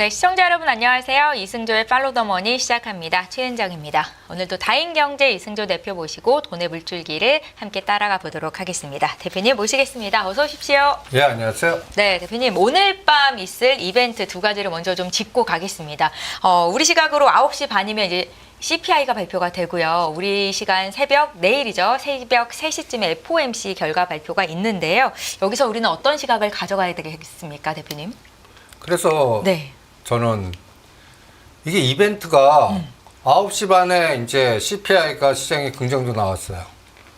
네, 시청자 여러분 안녕하세요. 이승조의 팔로더머니 시작합니다. 최은정입니다. 오늘도 다인경제 이승조 대표 모시고 돈의 물줄기를 함께 따라가 보도록 하겠습니다. 대표님 모시겠습니다. 어서 오십시오. 예, 안녕하세요. 네, 대표님 오늘 밤 있을 이벤트 두 가지를 먼저 좀 짚고 가겠습니다. 어, 우리 시각으로 9시 반이면 이제 CPI가 발표가 되고요. 우리 시간 새벽 내일이죠. 새벽 3시쯤에 FOMC 결과 발표가 있는데요. 여기서 우리는 어떤 시각을 가져가야 되겠습니까, 대표님? 그래서 네. 저는 이게 이벤트가 9시 반에 이제 CPI가 시장에 긍정도 나왔어요.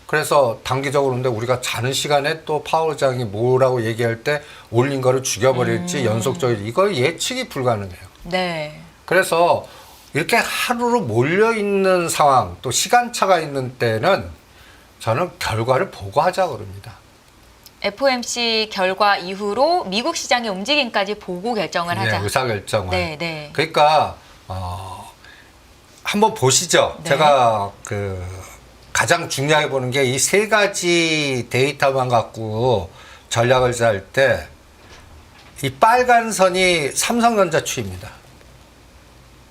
그래서 단기적으로 근데 우리가 자는 시간에 또 파월장이 뭐라고 얘기할 때 올린 거를 죽여버릴지 연속적으로 이거 예측이 불가능해요. 네. 그래서 이렇게 하루로 몰려 있는 상황 또 시간차가 있는 때는 저는 결과를 보고 하자 그럽니다. FOMC 결과 이후로 미국 시장의 움직임까지 보고 결정을 하자. 예, 의사 결정을. 네, 네. 그러니까 어, 한번 보시죠. 네. 제가 그 가장 중요하게 보는 게 이 세 가지 데이터만 갖고 전략을 짤 때 이 빨간 선이 삼성전자 추입니다.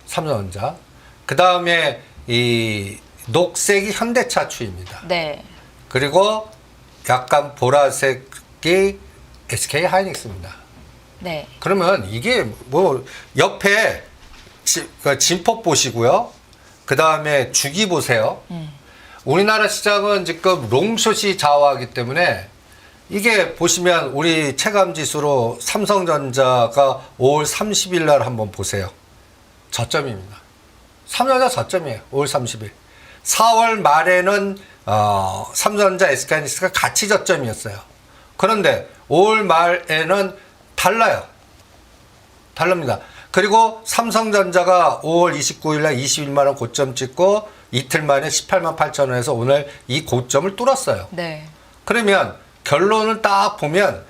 삼성전자. 그 다음에 이 녹색이 현대차 추입니다. 네. 그리고 약간 보라색이 SK 하이닉스입니다. 네. 그러면 이게 뭐 옆에 지, 그 진폭 보시고요. 그 다음에 주기 보세요. 음. 우리나라 시장은 지금 롱숏이 좌우하기 때문에 이게 보시면 우리 체감 지수로 삼성전자가 5월 30일 날 한번 보세요. 저점입니다. 삼성전자 저점이에요. 5월 30일. 4월 말에는 어, 삼성전자 SK하이닉스가 같이 저점이었어요. 그런데 5월 말에는 달라요. 다릅니다. 그리고 삼성전자가 5월 29일 날 21만 원 고점 찍고 이틀 만에 18만 8천 원에서 오늘 이 고점을 뚫었어요. 네. 그러면 결론을 딱 보면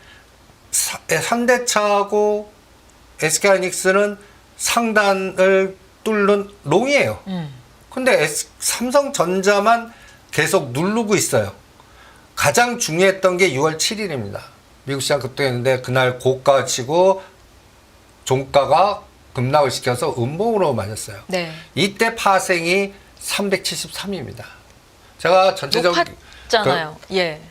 현대차하고 SK하이닉스는 상단을 뚫는 롱이에요. 음. 근데 S- 삼성전자만 계속 누르고 있어요. 가장 중요했던 게 6월 7일입니다. 미국 시장 급등했는데 그날 고가 치고 종가가 급락을 시켜서 음봉으로 맞았어요. 네. 이때 파생이 373입니다. 제가 전체적인 높았잖아요. 예.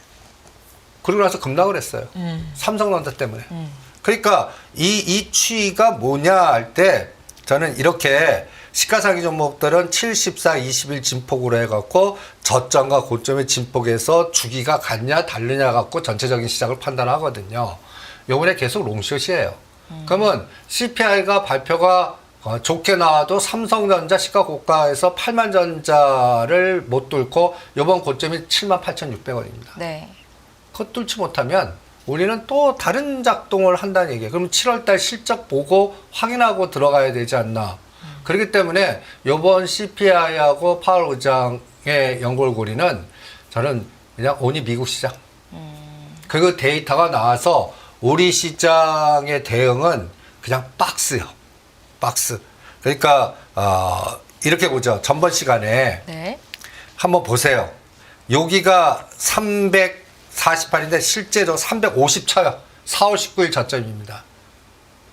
그러고 나서 급락을 했어요. 음. 삼성전자 때문에. 음. 그러니까 이, 이 추이가 뭐냐 할 때 저는 이렇게 시가상위 종목들은 74, 21 진폭으로 해갖고 저점과 고점의 진폭에서 주기가 같냐 다르냐 갖고 전체적인 시장을 판단하거든요. 요번에 계속 롱숏이에요. 그러면 CPI가 발표가 어, 좋게 나와도 삼성전자 시가 고가에서 8만 전자를 못 뚫고 요번 고점이 7만 8,600원입니다. 네. 그것 뚫지 못하면 우리는 또 다른 작동을 한다는 얘기예요. 그럼 7월달 실적 보고 확인하고 들어가야 되지 않나. 그렇기 때문에 이번 CPI하고 파월 의장의 연골고리는 저는 그냥 오니 미국 시장. 그 데이터가 나와서 우리 시장의 대응은 그냥 박스요. 박스. 그러니까 어, 이렇게 보죠. 전번 시간에 네. 한번 보세요. 여기가 348인데 실제로 350 쳐요. 4월 19일 저점입니다.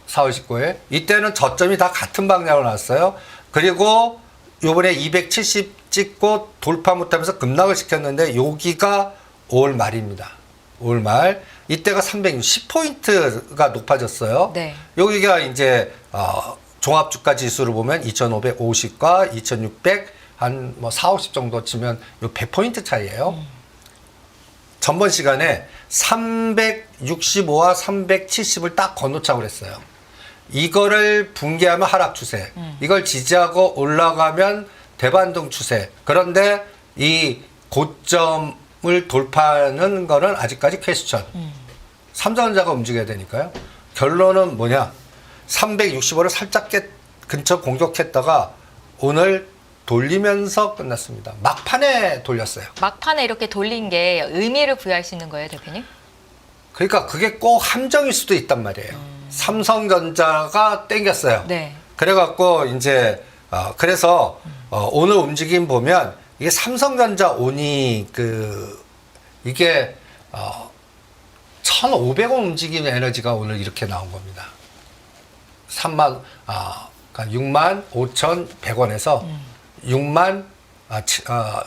4월 19일. 이때는 저점이 다 같은 방향으로 나왔어요. 그리고 요번에 270 찍고 돌파 못하면서 급락을 시켰는데 여기가 5월 말입니다. 5월 말. 이때가 360포인트가 높아졌어요. 네. 여기가 이제 어, 종합주가 지수를 보면 2,550과 2,600 한 뭐 4, 50 정도 치면 요 100포인트 차이예요. 전번 시간에 365와 370을 딱 건너차고 그랬어요. 이거를 붕괴하면 하락 추세. 이걸 지지하고 올라가면 대반등 추세. 그런데 이 고점을 돌파하는 거는 아직까지 퀘스천. 삼성전자가 움직여야 되니까요. 결론은 뭐냐? 365를 살짝 깨, 근처 공격했다가 오늘 돌리면서 끝났습니다. 막판에 돌렸어요. 막판에 이렇게 돌린 게 의미를 부여할 수 있는 거예요, 대표님? 그러니까 그게 꼭 함정일 수도 있단 말이에요. 삼성전자가 땡겼어요. 네. 그래갖고 이제 어, 그래서 어, 오늘 움직임 보면 이게 삼성전자 오니 그 이게 어, 1,500원 움직이는 에너지가 오늘 이렇게 나온 겁니다. 3만 아 그러니까 6만 5,100원에서 6만 아, 치, 아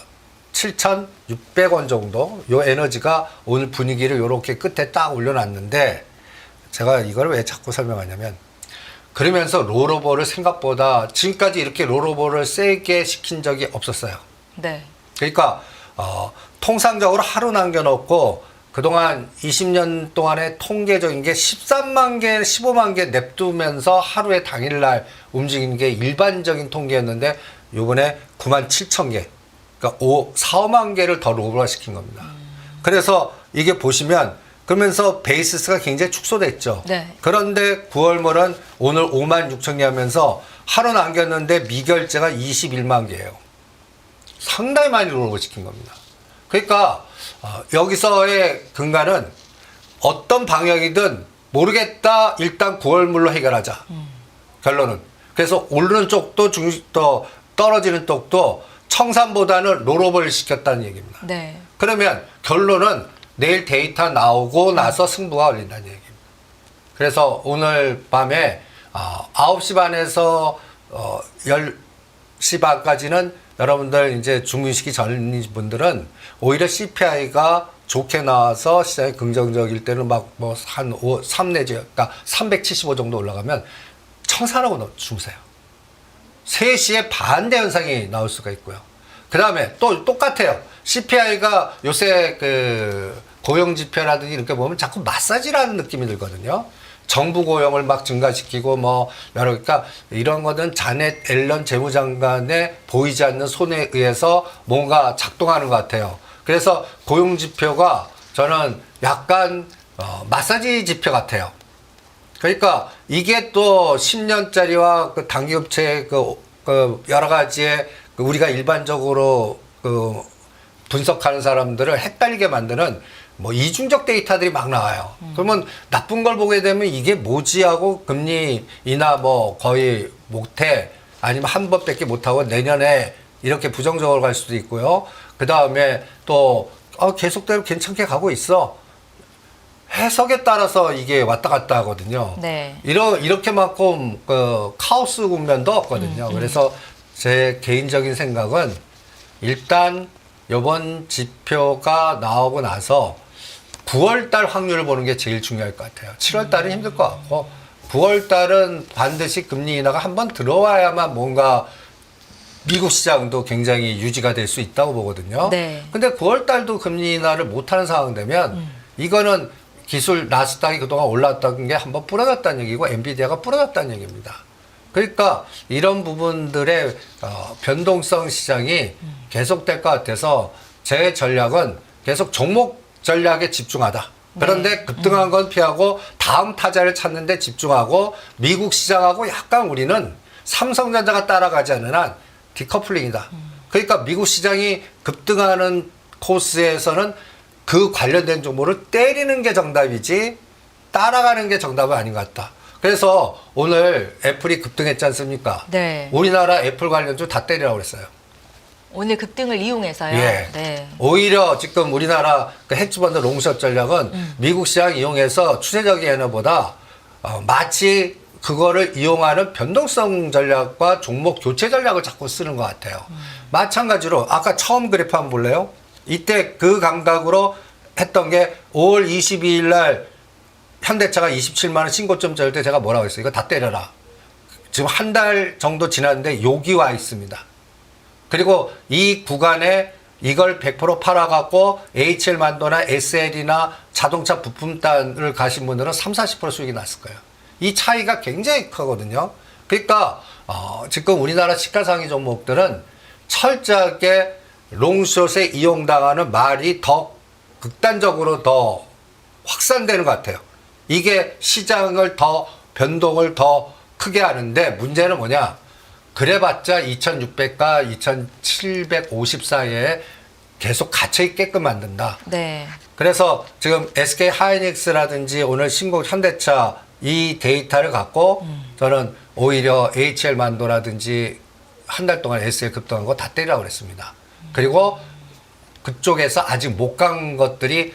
7,600원 정도 요 에너지가 오늘 분위기를 요렇게 끝에 딱 올려놨는데 제가 이걸 왜 자꾸 설명하냐면 그러면서 롤오버를 생각보다 지금까지 이렇게 롤오버를 세게 시킨 적이 없었어요. 네. 그러니까 어, 통상적으로 하루 남겨놓고 그동안 20년 동안의 통계적인 게 13만 개, 15만 개 냅두면서 하루에 당일날 움직이는 게 일반적인 통계였는데 요번에 9만 7천 개, 그러니까 5, 4, 5만 개를 더 로버화 시킨 겁니다. 그래서 이게 보시면 그러면서 베이스가 굉장히 축소됐죠. 네. 그런데 9월물은 오늘 5만 6천 개 하면서 하루 남겼는데 미결제가 21만 개예요. 상당히 많이 롤오버시킨 겁니다. 그러니까 어, 여기서의 근간은 어떤 방향이든 모르겠다 일단 9월물로 해결하자. 결론은 그래서 오르는 쪽도 중, 또 떨어지는 쪽도 청산보다는 롤오버를 시켰다는 얘기입니다. 네. 그러면 결론은 내일 데이터 나오고 나서 승부가 걸린다는 얘기입니다. 그래서 오늘 밤에 어, 9시 반에서 어, 10시 반까지는 여러분들 이제 주무시기 전인 분들은 오히려 CPI가 좋게 나와서 시장이 긍정적일 때는 막 뭐한 3 내지 그러니까 375 정도 올라가면 청산하고 넣- 주무세요. 3시에 반대 현상이 나올 수가 있고요. 그 다음에 또 똑같아요. CPI가 요새 그 고용 지표라든지 이렇게 보면 자꾸 마사지라는 느낌이 들거든요. 정부 고용을 막 증가시키고 뭐 여러 그러니까 이런 거는 자넷 앨런 재무장관의 보이지 않는 손에 의해서 뭔가 작동하는 것 같아요. 그래서 고용 지표가 저는 약간 어, 마사지 지표 같아요. 그러니까 이게 또 10년짜리와 그 단기업체 그, 그 여러 가지의 그 우리가 일반적으로 그 분석하는 사람들을 헷갈리게 만드는 뭐 이중적 데이터들이 막 나와요. 그러면 나쁜 걸 보게 되면 이게 뭐지 하고 금리 인하 뭐 거의 못해 아니면 한 번밖에 못하고 내년에 이렇게 부정적으로 갈 수도 있고요. 그 다음에 또 어, 계속대로 괜찮게 가고 있어. 해석에 따라서 이게 왔다 갔다 하거든요. 네. 이러, 이렇게만큼 그 카오스 국면도 없거든요. 그래서 제 개인적인 생각은 일단 이번 지표가 나오고 나서 9월 달 확률을 보는 게 제일 중요할 것 같아요. 7월 달은 힘들 것 같고 9월 달은 반드시 금리 인하가 한 번 들어와야만 뭔가 미국 시장도 굉장히 유지가 될 수 있다고 보거든요. 네. 근데 9월 달도 금리 인하를 못하는 상황 되면 이거는 기술 나스닥이 그동안 올랐던 게 한번 부러졌다는 얘기고 엔비디아가 부러졌다는 얘기입니다. 그러니까 이런 부분들의 어, 변동성 시장이 계속될 것 같아서 제 전략은 계속 종목 전략에 집중하다. 그런데 급등한 건 피하고 다음 타자를 찾는 데 집중하고 미국 시장하고 약간 우리는 삼성전자가 따라가지 않는 한 디커플링이다. 그러니까 미국 시장이 급등하는 코스에서는 그 관련된 종목을 때리는 게 정답이지 따라가는 게 정답은 아닌 것 같다. 그래서 오늘 애플이 급등했지 않습니까? 네. 우리나라 애플 관련주 다 때리라고 그랬어요. 오늘 급등을 이용해서요. 예. 네. 오히려 지금 우리나라 그 헤지펀드 롱숏 전략은 미국 시장 이용해서 추세적인 애너보다 어, 마치 그거를 이용하는 변동성 전략과 종목 교체 전략을 자꾸 쓰는 것 같아요. 마찬가지로 아까 처음 그래프 한번 볼래요? 이때 그 감각으로 했던 게 5월 22일 날 현대차가 27만 원 신고점 절때 제가 뭐라고 했어요? 이거 다 때려라. 지금 한 달 정도 지났는데 여기 와 있습니다. 그리고 이 구간에 이걸 100% 팔아갖고 HL 만도나 SL이나 자동차 부품단을 가신 분들은 3, 40% 수익이 났을 거예요. 이 차이가 굉장히 크거든요. 그러니까 어, 지금 우리나라 시가상위 종목들은 철저하게 롱숏에 이용당하는 말이 더 극단적으로 더 확산되는 것 같아요. 이게 시장을 더 변동을 더 크게 하는데 문제는 뭐냐? 그래봤자 2,600과 2,750 사이에 계속 갇혀 있게끔 만든다. 네. 그래서 지금 SK 하이닉스라든지 오늘 신곡 현대차 이 데이터를 갖고 저는 오히려 HL 만도라든지 한 달 동안 SL 급등한 거 다 때리라고 그랬습니다. 그리고 그쪽에서 아직 못 간 것들이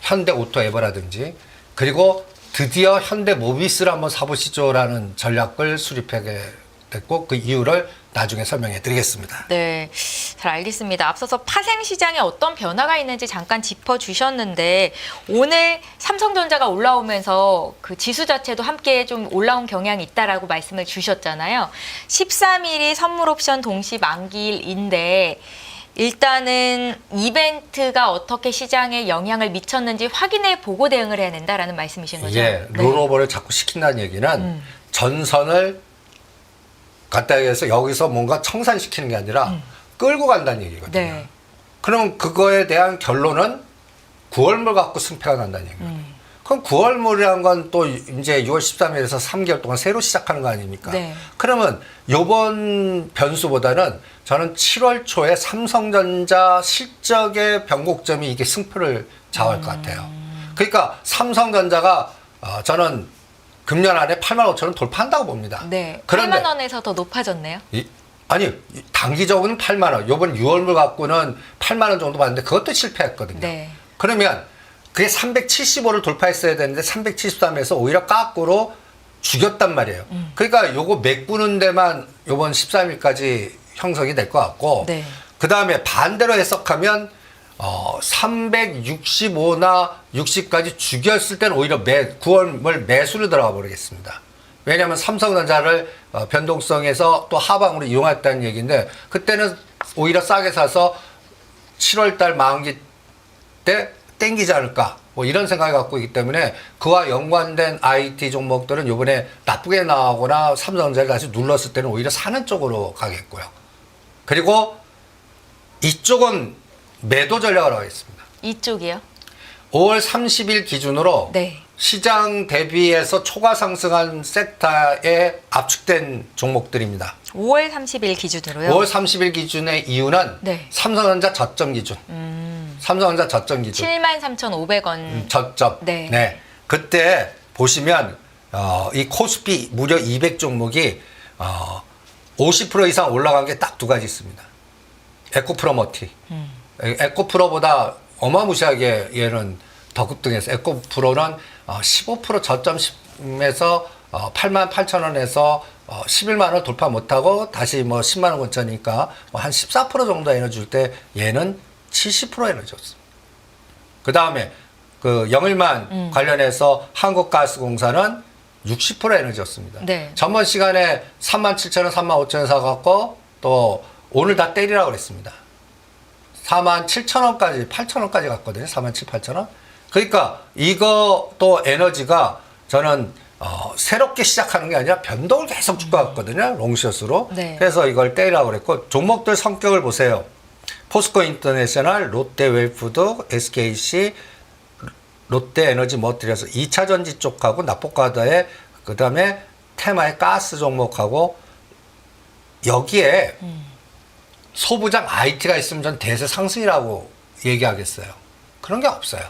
현대 오토 에버라든지 그리고 드디어 현대 모비스를 한번 사보시죠라는 전략을 수립하게 됐고 그 이유를 나중에 설명해 드리겠습니다. 네, 잘 알겠습니다. 앞서서 파생 시장에 어떤 변화가 있는지 잠깐 짚어 주셨는데 오늘 삼성전자가 올라오면서 그 지수 자체도 함께 좀 올라온 경향이 있다라고 말씀을 주셨잖아요. 13일이 선물 옵션 동시 만기일인데 일단은 이벤트가 어떻게 시장에 영향을 미쳤는지 확인해 보고 대응을 해야 된다라는 말씀이신 거죠? 이게 네. 롤오버를 자꾸 시킨다는 얘기는 음. 전선을 갖다 해서 여기서 뭔가 청산시키는 게 아니라 끌고 간다는 얘기거든요. 음. 네. 그럼 그거에 대한 결론은 9월물 갖고 승패가 난다는 얘기예요. 음. 그럼 9월물이라는 건또 이제 6월 13일에서 3개월 동안 새로 시작하는 거 아닙니까? 네. 그러면 요번 변수보다는 저는 7월 초에 삼성전자 실적의 변곡점이 이게 승표를 좌우할 것 같아요. 음. 그러니까 삼성전자가 어, 저는 금년 안에 8만 5천 원 돌파한다고 봅니다. 네. 그런데 8만 원에서 더 높아졌네요. 이, 아니 이 단기적으로는 8만 원. 요번 6월물 갖고는 8만 원 정도 받는데 그것도 실패했거든요. 네. 그러면 그게 375를 돌파했어야 되는데 373에서 오히려 깎고로 죽였단 말이에요. 음. 그러니까 요거 메꾸는 데만 요번 13일까지 형성이 될 것 같고 네. 그 다음에 반대로 해석하면 어, 365나 60까지 죽였을 때는 오히려 매, 9월을 매수를 들어가 버리겠습니다. 왜냐하면 삼성전자를 어, 변동성에서 또 하방으로 이용했다는 얘기인데 그때는 오히려 싸게 사서 7월달 만기 때 땡기지 않을까 뭐 이런 생각을 갖고 있기 때문에 그와 연관된 IT 종목들은 이번에 나쁘게 나오거나 삼성전자를 다시 눌렀을 때는 오히려 사는 쪽으로 가겠고요. 그리고 이쪽은 매도 전략을 하겠습니다. 이쪽이요? 5월 30일 기준으로 네. 시장 대비해서 초과 상승한 섹터에 압축된 종목들입니다. 5월 30일 기준으로요. 5월 30일 기준의 이유는 네. 삼성전자 저점 기준. 음, 삼성전자 저점 기준. 73,500원. 음, 저점. 네. 그때 보시면 어, 이 코스피 무려 200 종목이 어, 50% 이상 올라간 게 딱 두 가지 있습니다. 에코프로머티. 음. 에- 에코프로보다 어마무시하게 얘는 더 급등해서 에코프로는 어, 15% 저점에서 어, 8만 8천 원에서 어, 11만 원 돌파 못하고 다시 뭐 10만 원 근처니까 뭐한 14% 정도 에너지 줄 때 얘는 70% 에너지 줬습니다. 그 다음에 그 영일만 음. 관련해서 한국가스공사는 60% 에너지였습니다. 네. 전번 시간에 3만 7천 원, 3만 5천 원 사갖고 또 오늘 다 때리라고 그랬습니다. 4만 7천 원까지, 8천 원까지 갔거든요. 4만 7, 8천 원. 그러니까 또 에너지가 저는 어, 새롭게 시작하는 게 아니라 변동을 계속 줄것 같거든요. 롱숏으로. 네. 그래서 이걸 때리라고 그랬고 종목들 성격을 보세요. 포스코 인터내셔널, 롯데 웰푸드, SKC, 롯데 에너지 머티리얼스 2차 전지 쪽하고 나포카드에 그다음에 테마의 가스 종목하고 여기에 소부장 IT가 있으면 전 대세 상승이라고 얘기하겠어요. 그런 게 없어요.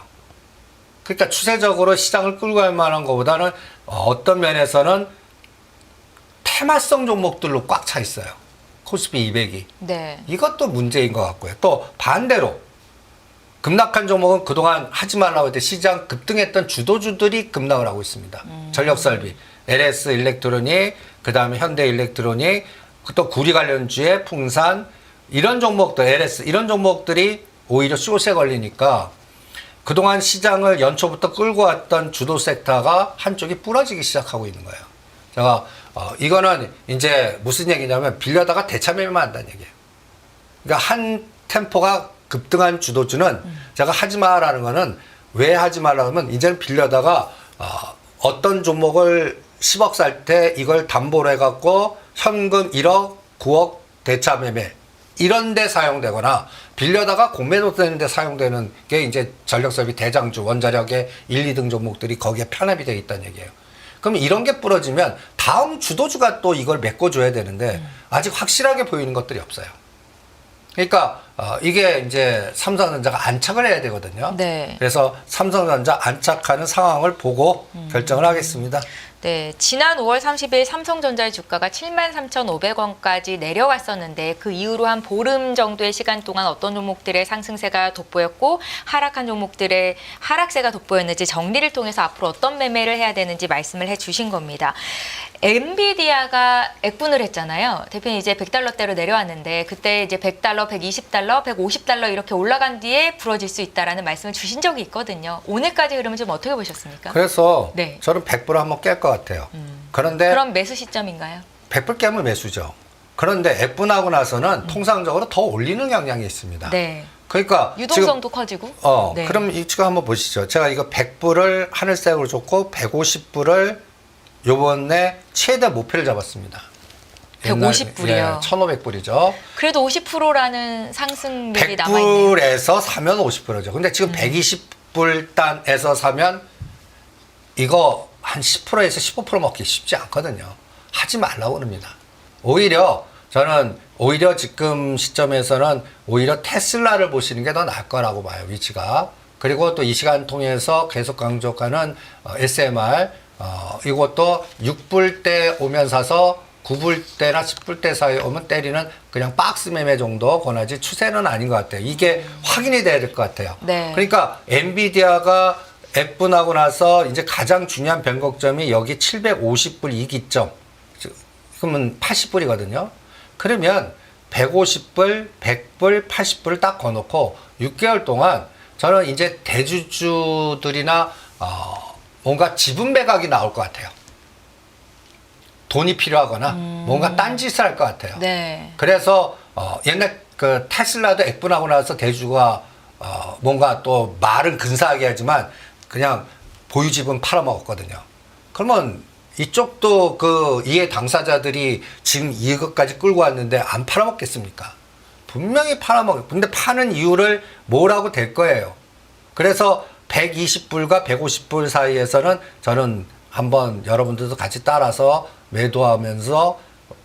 그러니까 추세적으로 시장을 끌고 갈 만한 것보다는 어떤 면에서는 테마성 종목들로 꽉 차 있어요. 코스피 200이. 네. 이것도 문제인 것 같고요. 또 반대로 급락한 종목은 그동안 하지 말라고 했때 시장 급등했던 주도주들이 급락을 하고 있습니다. 전력설비, LS 일렉트로닉, 그 다음에 현대 일렉트로닉, 또 구리 관련주의 풍산 이런 종목들, LS 이런 종목들이 오히려 쇼세 걸리니까 그동안 시장을 연초부터 끌고 왔던 주도 섹터가 한쪽이 부러지기 시작하고 있는 거예요. 제가 어, 이거는 이제 무슨 얘기냐면 빌려다가 대차매매만 한다는 얘기예요. 그러니까 한 템포가 급등한 주도주는 제가 하지 마라는 거는 왜 하지 말라고 하면 이제는 빌려다가 어, 떤 종목을 10억 살 때 이걸 담보로 해갖고 현금 1억, 9억 대차 매매 이런 데 사용되거나 빌려다가 공매도 되는 데 사용되는 게 이제 전력설비 대장주 원자력의 1, 2등 종목들이 거기에 편합이 되어 있다는 얘기예요. 그럼 이런 게 부러지면 다음 주도주가 또 이걸 메꿔줘야 되는데 아직 확실하게 보이는 것들이 없어요. 그러니까 어, 이게 이제 삼성전자가 안착을 해야 되거든요. 네. 그래서 삼성전자 안착하는 상황을 보고 결정을 하겠습니다. 네, 지난 5월 30일 삼성전자의 주가가 73,500원까지 내려왔었는데 그 이후로 한 보름 정도의 시간 동안 어떤 종목들의 상승세가 돋보였고 하락한 종목들의 하락세가 돋보였는지 정리를 통해서 앞으로 어떤 매매를 해야 되는지 말씀을 해 주신 겁니다. 엔비디아가 액분을 했잖아요. 대표님 이제 100달러대로 내려왔는데 그때 이제 100달러, 120달러, 150달러 이렇게 올라간 뒤에 부러질 수 있다라는 말씀을 주신 적이 있거든요. 오늘까지 흐름은 좀 어떻게 보셨습니까? 그래서 네. 저는 100불 한번 깰 것 같아요. 그런데 그럼 매수 시점인가요? 100불 깨면 매수죠. 그런데 F분하고 나서는 통상적으로 더 올리는 경향이 있습니다. 음. 네. 그러니까 유동성도 커지고. 어, 네. 그럼 이 지금 한번 보시죠. 제가 이거 100불을 하늘색으로 줬고 150불을 요번에 최대 목표를 잡았습니다. 150 불이요? 1,500불이죠. 그래도 50%라는 상승률이 남아 있네요. 음. 100불에서 사면 50불이죠. 근데 지금 120불 단에서 사면 이거 한 10%에서 15% 먹기 쉽지 않거든요. 하지 말라고 그럽니다. 오히려 저는 오히려 지금 시점에서는 오히려 테슬라를 보시는 게 더 나을 거라고 봐요, 위치가. 그리고 또 이 시간 통해서 계속 강조하는 어, SMR, 어, 이것도 6불 때 오면 사서 9불 때나 10불 때 사이에 오면 때리는 그냥 박스 매매 정도 권하지 추세는 아닌 것 같아요. 이게 확인이 돼야 될 것 같아요. 네. 그러니까 엔비디아가 F분하고 나서 이제 가장 중요한 변곡점이 여기 750불 이기점. 그러면 80불이거든요. 그러면 150불, 100불, 80불을 딱 거놓고 6개월 동안 저는 이제 대주주들이나 어, 뭔가 지분 매각이 나올 것 같아요. 돈이 필요하거나 뭔가 딴짓을 할 것 같아요. 네. 그래서 어, 옛날 그 테슬라도 액분하고 나서 대주가 어, 뭔가 또 말은 근사하게 하지만 그냥 보유집은 팔아먹었거든요. 그러면 이쪽도 그 이해 당사자들이 지금 이것까지 끌고 왔는데 안 팔아먹겠습니까? 분명히 팔아먹. 근데 파는 이유를 뭐라고 될 거예요. 그래서 120불과 150불 사이에서는 저는 한번 여러분들도 같이 따라서 매도하면서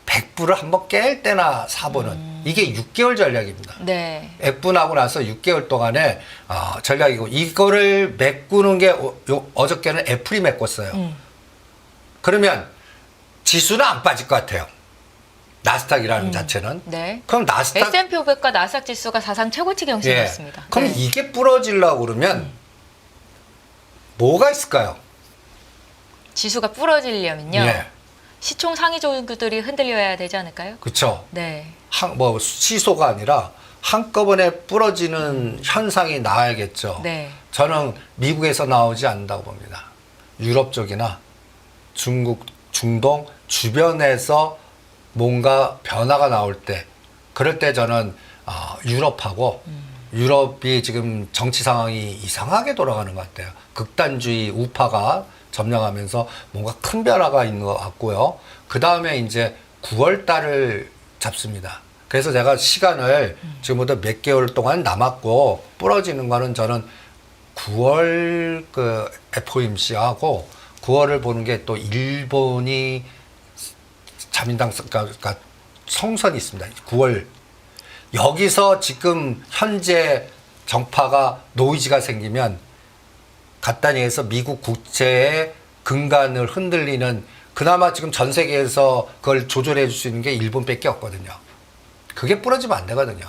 100불을 한번 깰 때나 사보는 이게 6개월 전략입니다. 네. 액분하고 나서 6개월 동안에 어, 전략이고 이거를 메꾸는 게 어, 요- 어저께는 애플이 메꿨어요. 음. 그러면 지수는 안 빠질 것 같아요. 나스닥이라는 자체는. 네. 그럼 나스닥 S&P 500과 나스닥 지수가 사상 최고치 예. 경신이었습니다. 그럼 네. 이게 부러지려고 그러면 뭐가 있을까요? 지수가 부러지려면요. 예. 시총 상위 종들이 흔들려야 되지 않을까요? 그렇죠. 네. 한, 뭐 시소가 아니라 한꺼번에 부러지는 현상이 나와야겠죠. 네. 저는 미국에서 나오지 않는다고 봅니다. 유럽 쪽이나 중국, 중동 주변에서 뭔가 변화가 나올 때, 그럴 때 저는 어, 유럽하고 유럽이 지금 정치 상황이 이상하게 돌아가는 것 같아요. 극단주의 우파가 점령하면서 뭔가 큰 변화가 있는 것 같고요. 그 다음에 이제 9월 달을 잡습니다. 그래서 제가 시간을 지금부터 몇 개월 동안 남았고 부러지는 거는 저는 9월 그 FOMC하고 9월을 보는 게 또 일본이 자민당 그러니까 성선이 있습니다. 9월 여기서 지금 현재 정파가 노이즈가 생기면 간단히 해서 미국 국채의 근간을 흔들리는 그나마 지금 전 세계에서 그걸 조절해 줄 수 있는 게 일본밖에 없거든요. 그게 부러지면 안 되거든요.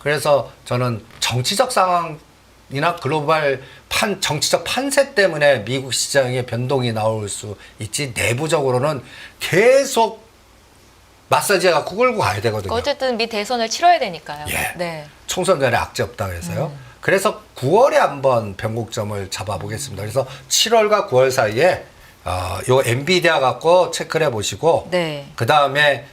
그래서 저는 정치적 상황이나 글로벌 판 정치적 판세 때문에 미국 시장에 변동이 나올 수 있지 내부적으로는 계속 마사지 해갖고 끌고 가야 되거든요. 어쨌든 미 대선을 치러야 되니까요. 예. 네. 총선 전에 악재 없다 그래서요. 그래서 9월에 한번 변곡점을 잡아보겠습니다. 그래서 7월과 9월 사이에 어, 요 엔비디아 갖고 체크를 해보시고 네. 그 다음에